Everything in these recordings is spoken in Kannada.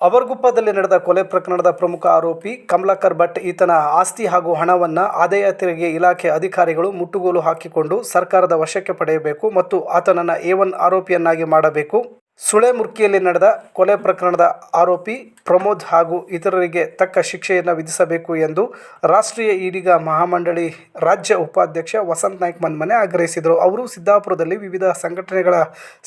ಅವರ್ಗುಪ್ಪದಲ್ಲಿ ನಡೆದ ಕೊಲೆ ಪ್ರಕರಣದ ಪ್ರಮುಖ ಆರೋಪಿ ಕಮಲಾಕರ್ ಭಟ್ ಈತನ ಆಸ್ತಿ ಹಾಗೂ ಹಣವನ್ನು ಆದಾಯ ತೆರಿಗೆ ಇಲಾಖೆ ಅಧಿಕಾರಿಗಳು ಮುಟ್ಟುಗೋಲು ಹಾಕಿಕೊಂಡು ಸರ್ಕಾರದ ವಶಕ್ಕೆ ಪಡೆಯಬೇಕು ಮತ್ತು ಆತನನ್ನು ಎ ಒನ್ ಆರೋಪಿಯನ್ನಾಗಿ ಮಾಡಬೇಕು. ಸುಳೆಮುರ್ಕಿಯಲ್ಲಿ ನಡೆದ ಕೊಲೆ ಪ್ರಕರಣದ ಆರೋಪಿ ಪ್ರಮೋದ್ ಹಾಗೂ ಇತರರಿಗೆ ತಕ್ಕ ಶಿಕ್ಷೆಯನ್ನು ವಿಧಿಸಬೇಕು ಎಂದು ರಾಷ್ಟ್ರೀಯ ಈಡಿಗ ಮಹಾಮಂಡಳಿ ರಾಜ್ಯ ಉಪಾಧ್ಯಕ್ಷ ವಸಂತ್ ನಾಯ್ಕ್ ಮನ್ಮನೆ ಆಗ್ರಹಿಸಿದರು. ಅವರು ಸಿದ್ದಾಪುರದಲ್ಲಿ ವಿವಿಧ ಸಂಘಟನೆಗಳ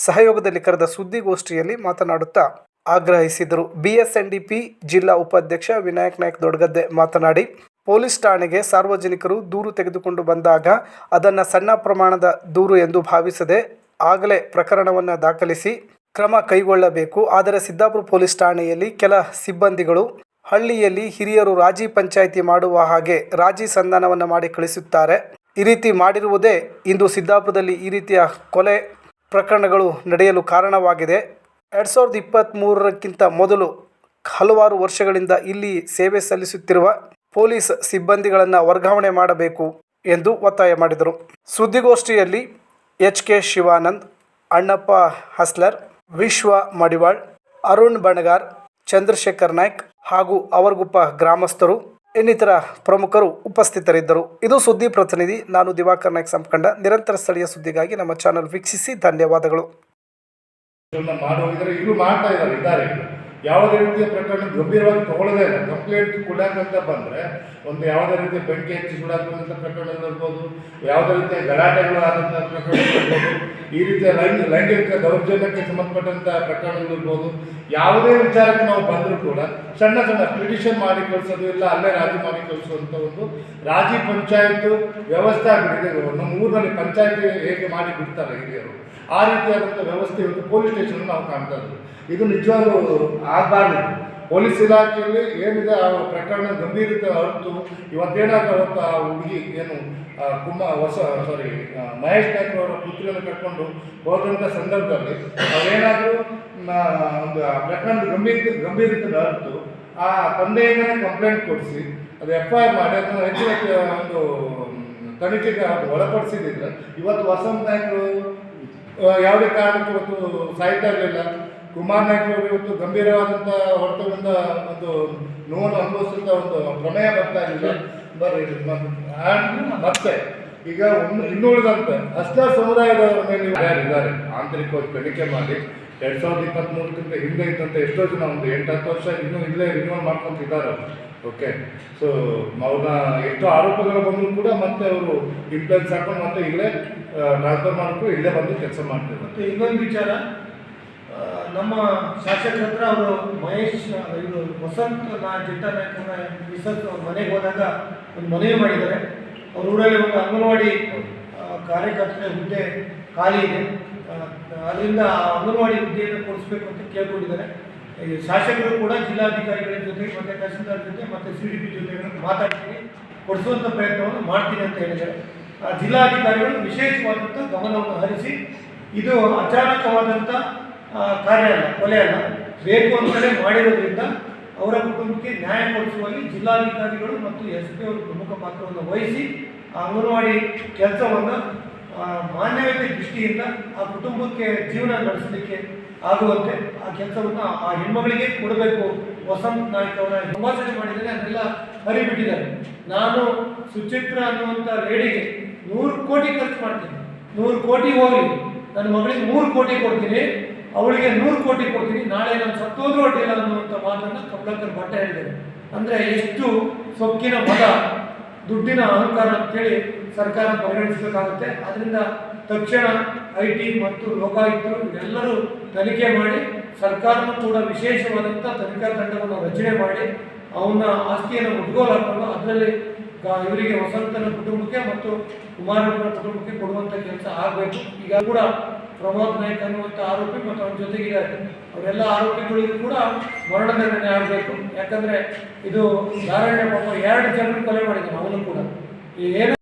ಸಹಯೋಗದಲ್ಲಿ ಕರೆದ ಸುದ್ದಿಗೋಷ್ಠಿಯಲ್ಲಿ ಮಾತನಾಡುತ್ತಾ ಆಗ್ರಹಿಸಿದರು. ಬಿಎಸ್ಎನ್ಡಿಪಿ ಜಿಲ್ಲಾ ಉಪಾಧ್ಯಕ್ಷ ವಿನಾಯಕ್ ನಾಯ್ಕ್ ದೊಡ್ಡಗದ್ದೆ ಮಾತನಾಡಿ, ಪೊಲೀಸ್ ಠಾಣೆಗೆ ಸಾರ್ವಜನಿಕರು ದೂರು ತೆಗೆದುಕೊಂಡು ಬಂದಾಗ ಅದನ್ನು ಸಣ್ಣ ಪ್ರಮಾಣದ ದೂರು ಎಂದು ಭಾವಿಸದೆ ಆಗಲೇ ಪ್ರಕರಣವನ್ನು ದಾಖಲಿಸಿ ಕ್ರಮ ಕೈಗೊಳ್ಳಬೇಕು. ಆದರೆ ಸಿದ್ದಾಪುರ ಪೊಲೀಸ್ ಠಾಣೆಯಲ್ಲಿ ಕೆಲ ಸಿಬ್ಬಂದಿಗಳು ಹಳ್ಳಿಯಲ್ಲಿ ಹಿರಿಯರು ರಾಜಿ ಪಂಚಾಯಿತಿ ಮಾಡುವ ಹಾಗೆ ರಾಜಿ ಸಂಧಾನವನ್ನು ಮಾಡಿ ಕಳಿಸುತ್ತಾರೆ. ಈ ರೀತಿ ಮಾಡಿರುವುದೇ ಇಂದು ಸಿದ್ದಾಪುರದಲ್ಲಿ ಈ ರೀತಿಯ ಕೊಲೆ ಪ್ರಕರಣಗಳು ನಡೆಯಲು ಕಾರಣವಾಗಿದೆ. ಎರಡು ಸಾವಿರದ ಇಪ್ಪತ್ತ್ಮೂರಕ್ಕಿಂತ ಮೊದಲು ಹಲವಾರು ವರ್ಷಗಳಿಂದ ಇಲ್ಲಿ ಸೇವೆ ಸಲ್ಲಿಸುತ್ತಿರುವ ಪೊಲೀಸ್ ಸಿಬ್ಬಂದಿಗಳನ್ನು ವರ್ಗಾವಣೆ ಮಾಡಬೇಕು ಎಂದು ಒತ್ತಾಯ ಮಾಡಿದರು. ಸುದ್ದಿಗೋಷ್ಠಿಯಲ್ಲಿ ಎಚ್ ಕೆ ಶಿವಾನಂದ್, ಅಣ್ಣಪ್ಪ ಹಸ್ಲರ್, ವಿಶ್ವ ಮಡಿವಾಳ್, ಅರುಣ್ ಬಣಗಾರ್, ಚಂದ್ರಶೇಖರ್ ನಾಯ್ಕ್ ಹಾಗೂ ಅವರ್ಗುಪ್ಪ ಗ್ರಾಮಸ್ಥರು, ಇನ್ನಿತರ ಪ್ರಮುಖರು ಉಪಸ್ಥಿತರಿದ್ದರು. ಇದು ಸುದ್ದಿ ಪ್ರತಿನಿಧಿ ನಾನು ದಿವಾಕರ್ ನಾಯ್ಕ್ ಸಂಪಕಂಡ. ನಿರಂತರ ಸ್ಥಳೀಯ ಸುದ್ದಿಗಾಗಿ ನಮ್ಮ ಚಾನಲ್ ವೀಕ್ಷಿಸಿ ಧನ್ಯವಾದಗಳು. ಮಾಡೋಗಿದ್ರೆ ಈಗಲೂ ಮಾಡ್ತಾ ಇದ್ದಾರೆ ಇದ್ದಾರೆ. ಯಾವುದೇ ರೀತಿಯ ಪ್ರಕರಣ ಗಂಭೀರವಾಗಿ ತಗೊಳ್ಳೋದೇ ಇಲ್ಲ. ಕಂಪ್ಲೇಂಟ್ ಕೊಡಕ್ಕಂತ ಬಂದರೆ ಒಂದು ಯಾವುದೇ ರೀತಿಯ ಬೆಂಕಿ ಹಚ್ಚಿ ಸುಡಾಕುವಂಥ ಪ್ರಕರಣಗಳಿರ್ಬೋದು ಯಾವುದೇ ರೀತಿಯ ಗಲಾಟೆಗಳು ಆದಂಥ ಪ್ರಕರಣಗಳಿರ್ಬೋದು ಈ ರೀತಿಯ ಲೈಂಗ, ಲೈಂಗಿಕ ದೌರ್ಜನ್ಯಕ್ಕೆ ಸಂಬಂಧಪಟ್ಟಂಥ ಪ್ರಕರಣಗಳಿರ್ಬೋದು ಯಾವುದೇ ವಿಚಾರಕ್ಕೆ ನಾವು ಬಂದರೂ ಕೂಡ ಸಣ್ಣ ಸಣ್ಣ ಪಿಟಿಷನ್ ಮಾಡಿ ಕಳಿಸೋದು ಇಲ್ಲ, ಅಲ್ಲೇ ರಾಜಿ ಮಾಡಿ ಕಳಿಸುವಂಥ ಒಂದು ರಾಜಿ ಪಂಚಾಯತ್ ವ್ಯವಸ್ಥೆ ಆಗಿದೆ ನಮ್ಮ ಊರಿನಲ್ಲಿ ಪಂಚಾಯತ್ ಹೇಗೆ ಮಾಡಿ ಬಿಡ್ತಾರೆ ಹಿರಿಯರು? ಆ ರೀತಿಯಾದಂಥ ವ್ಯವಸ್ಥೆ ಇವತ್ತು ಪೊಲೀಸ್ ಸ್ಟೇಷನ್ ನಾವು ಕಾಣ್ತಾ ಇದ್ದೀವಿ. ಇದು ನಿಜವಾಗ್ಲೂ ಆಗಬಾರ್ದು. ಪೊಲೀಸ್ ಇಲಾಖೆಯಲ್ಲಿ ಏನಿದೆ, ಆ ಪ್ರಕರಣ ಗಂಭೀರತೆ ಹೊರತು ಇವತ್ತೇನಾಗ ಅವತ್ತು ಆ ಹುಡುಗಿ ಏನು ಕುಮ್ಮ, ಹೊಸ ಸಾರಿ ಮಹೇಶ್ ನಾಯ್ಕ ಅವರ ಪುತ್ರಿಯನ್ನು ಕಟ್ಕೊಂಡು ಹೋದಂಥ ಸಂದರ್ಭದಲ್ಲಿ ಅವೇನಾದರೂ ಒಂದು ಆ ಪ್ರಕರಣದ ಗಂಭೀರತೆ ಗಂಭೀರತೆ ಹೊರತು ಆ ತಂದೆಯಿಂದನೇ ಕಂಪ್ಲೇಂಟ್ ಕೊಡಿಸಿ, ಅದು ಎಫ್ ಐ ಆರ್ ಮಾಡಿ, ಅದನ್ನು ಹೆಚ್ಚಿನ ಒಂದು ತನಿಖೆಗೆ ಅದು ಒಳಪಡಿಸಿದ್ರೆ ಇವತ್ತು ವಸಂತ ಯಾವುದೇ ಕಾರಣಕ್ಕೂ ಇವತ್ತು ಸಾಯ್ತಾ ಇರಲಿಲ್ಲ. ಕುಮಾರ್ ನಾಯ್ಕ ಅವರು ಇವತ್ತು ಗಂಭೀರವಾದಂಥ ಹೊರತುಗಳಿಂದ ಒಂದು ನೋವನ್ನು ಅನುಭವಿಸಿದ ಒಂದು ಪ್ರಮೇಯ ಬರ್ತಾ ಇಲ್ಲ ಬರ್ರಿ ಮತ್ತೆ ಈಗ ಒಂದು ಇನ್ನುಳಿದಂತೆ ಅಷ್ಟೇ ಸಮುದಾಯದವರ ಮೇಲೆ ಯಾರಿದ್ದಾರೆ ಆಂತರಿಕವಾಗಿ ತನಿಖೆ ಮಾಡಿ ಎರಡ್ ಸಾವಿರದ ಇಪ್ಪತ್ತ್ಮೂರಕ್ಕಿಂತ ಹಿಂದೆ ಇದ್ದಂತೆ ಎಷ್ಟೋ ಜನ ಒಂದು ಎಂಟು ಹತ್ತು ವರ್ಷ ಇನ್ನೂ ಇಲ್ಲೇ ರಿನ್ಯೂವಲ್ ಮಾಡ್ಕೊಂತಿದ್ದಾರೆ ಓಕೆ ಸೊ ಅವ್ರನ್ನ ಎಷ್ಟೋ ಆರೋಪಗಳು ಬಂದರೂ ಕೂಡ ಮತ್ತೆ ಅವರು ಇಂಪ್ಲೆನ್ಸ್ ಹಾಕೊಂಡು ಮತ್ತೆ ಇಲ್ಲೇ ಟ್ರಾನ್ಸ್ಫರ್ ಮಾಡಿಕೊಂಡು ಇಲ್ಲೇ ಬಂದು ಕೆಲಸ ಮಾಡ್ತಿದ್ದಾರೆ. ಮತ್ತು ಇನ್ನೊಂದು ವಿಚಾರ ನಮ್ಮ ಶಾಸಕರ ಹತ್ರ ಅವರು ಮಹೇಶ್ ಇವರು ವಸಂತ ನಾ ಜಿಟ್ಟ ನಾಯಕನ ಮಿಸಸ್ ಅವ್ರ ಮನೆಗೆ ಹೋದಾಗ ಒಂದು ಮನವಿ ಮಾಡಿದ್ದಾರೆ. ಅವ್ರ ಊರಲ್ಲಿ ಒಂದು ಅಂಗನವಾಡಿ ಕಾರ್ಯಕರ್ತರ ಹುದ್ದೆ ಖಾಲಿ ಇದೆ. ಅದರಿಂದ ಅಂಗನವಾಡಿ ಹುದ್ದೆಯನ್ನು ಕೊಡಿಸ್ಬೇಕು ಅಂತ ಕೇಳ್ಕೊಂಡಿದ್ದಾರೆ. ಶಾಸಕರು ಕೂಡ ಜಿಲ್ಲಾಧಿಕಾರಿಗಳ ಜೊತೆ ಮತ್ತು ತಹಸೀಲ್ದಾರ್ ಜೊತೆ ಮತ್ತು ಸಿ ಡಿ ಪಿ ಜೊತೆ ಮಾತಾಡ್ತೀನಿ ಕೊಡಿಸುವಂಥ ಪ್ರಯತ್ನವನ್ನು ಮಾಡ್ತೀನಿ ಅಂತ ಹೇಳಿದ್ದಾರೆ. ಜಿಲ್ಲಾಧಿಕಾರಿಗಳು ವಿಶೇಷವಾದಂಥ ಗಮನವನ್ನು ಹರಿಸಿ, ಇದು ಅಚಾನಕವಾದಂಥ ಕಾರ್ಯ ಅಲ್ಲ ಕೊಲೆ ಅಲ್ಲ ಬೇಕು ಅಂತಲೇ ಮಾಡಿರೋದ್ರಿಂದ ಅವರ ಕುಟುಂಬಕ್ಕೆ ನ್ಯಾಯ ಕೊಡಿಸುವಲ್ಲಿ ಜಿಲ್ಲಾಧಿಕಾರಿಗಳು ಮತ್ತು ಎಸ್ ಪಿ ಅವರು ಪ್ರಮುಖ ಪಾತ್ರವನ್ನು ವಹಿಸಿ ಆ ಅಂಗನವಾಡಿ ಕೆಲಸವನ್ನು ಮಾನ್ಯತೆ ದೃಷ್ಟಿಯಿಂದ ಆ ಕುಟುಂಬಕ್ಕೆ ಜೀವನ ನಡೆಸಲಿಕ್ಕೆ ಆಗುವಂತೆ ಆ ಕೆಲಸವನ್ನು ಆ ಹೆಣ್ಮಗಳಿಗೆ ಕೊಡಬೇಕು. ವಸಂತ್ ನಾಯ್ಕ ಅವರ ಸಂಭಾಷಣೆ ಮಾಡಿದರೆ ಅದೆಲ್ಲ ಹರಿಬಿಟ್ಟಿದ್ದಾರೆ. ನಾನು ಸುಚಿತ್ರ ಅನ್ನುವಂಥ ಲೇಡಿಗೆ ನೂರು ಕೋಟಿ ಖರ್ಚು ಮಾಡ್ತೀನಿ. ನೂರು ಕೋಟಿ ಹೋಗಲಿ. ನನ್ನ ಮಗಳಿಗೆ ಮೂರು ಕೋಟಿ ಕೊಡ್ತೀನಿ. ಅವಳಿಗೆ ನೂರು ಕೋಟಿ ಕೊಡ್ತೀನಿ, ನಾಳೆ ನಾನು ಸತ್ತೋದ್ರೂ ಅಡ್ಡಿಲ್ಲ ಅನ್ನುವಂಥ ಮಾತನ್ನು ಕಮಲಾಕರ್ ಭಟ್ಟ ಹೇಳಿದ್ದಾರೆ. ಅಂದರೆ ಎಷ್ಟು ಸೊಕ್ಕಿನ ಮಗ ದುಡ್ಡಿನ ಅಹಂಕಾರ ಅಂತೇಳಿ ಸರ್ಕಾರ ಪರಿಗಣಿಸಬೇಕಾಗುತ್ತೆ. ಅದರಿಂದ ತಕ್ಷಣ ಐ ಟಿ ಮತ್ತು ಲೋಕಾಯುಕ್ತರು ಎಲ್ಲರೂ ತನಿಖೆ ಮಾಡಿ, ಸರ್ಕಾರನೂ ಕೂಡ ವಿಶೇಷವಾದಂಥ ತನಿಖಾ ತಂಡವನ್ನು ರಚನೆ ಮಾಡಿ ಅವನ ಆಸ್ತಿಯನ್ನು ಮುಟ್ಗೋಲು ಹಾಕೊಂಡು ಅದರಲ್ಲಿ ಇವರಿಗೆ ವಸಂತನ ಕುಟುಂಬಕ್ಕೆ ಮತ್ತು ಕುಮಾರಣ್ಣನ ಕುಟುಂಬಕ್ಕೆ ಕೊಡುವಂಥ ಕೆಲಸ ಆಗಬೇಕು. ಈಗ ಕೂಡ ಪ್ರಮೋದ್ ನಾಯ್ಕ್ ಅನ್ನುವಂಥ ಆರೋಪಿ ಮತ್ತು ಅವನ ಜೊತೆಗಿದ್ದಾರೆ. ಅವರೆಲ್ಲ ಆರೋಪಿಗಳಿಗೂ ಕೂಡ ಮರಣದಂಡನೆ ಆಗಬೇಕು. ಯಾಕಂದರೆ ಇದು ಧಾರಣ್ಯ ಪಾಪ ಎರಡು ಜನರು ಕೊಲೆ ಮಾಡಿದ್ದಾನೆ ಅವನು ಕೂಡ. ಈ ಏನು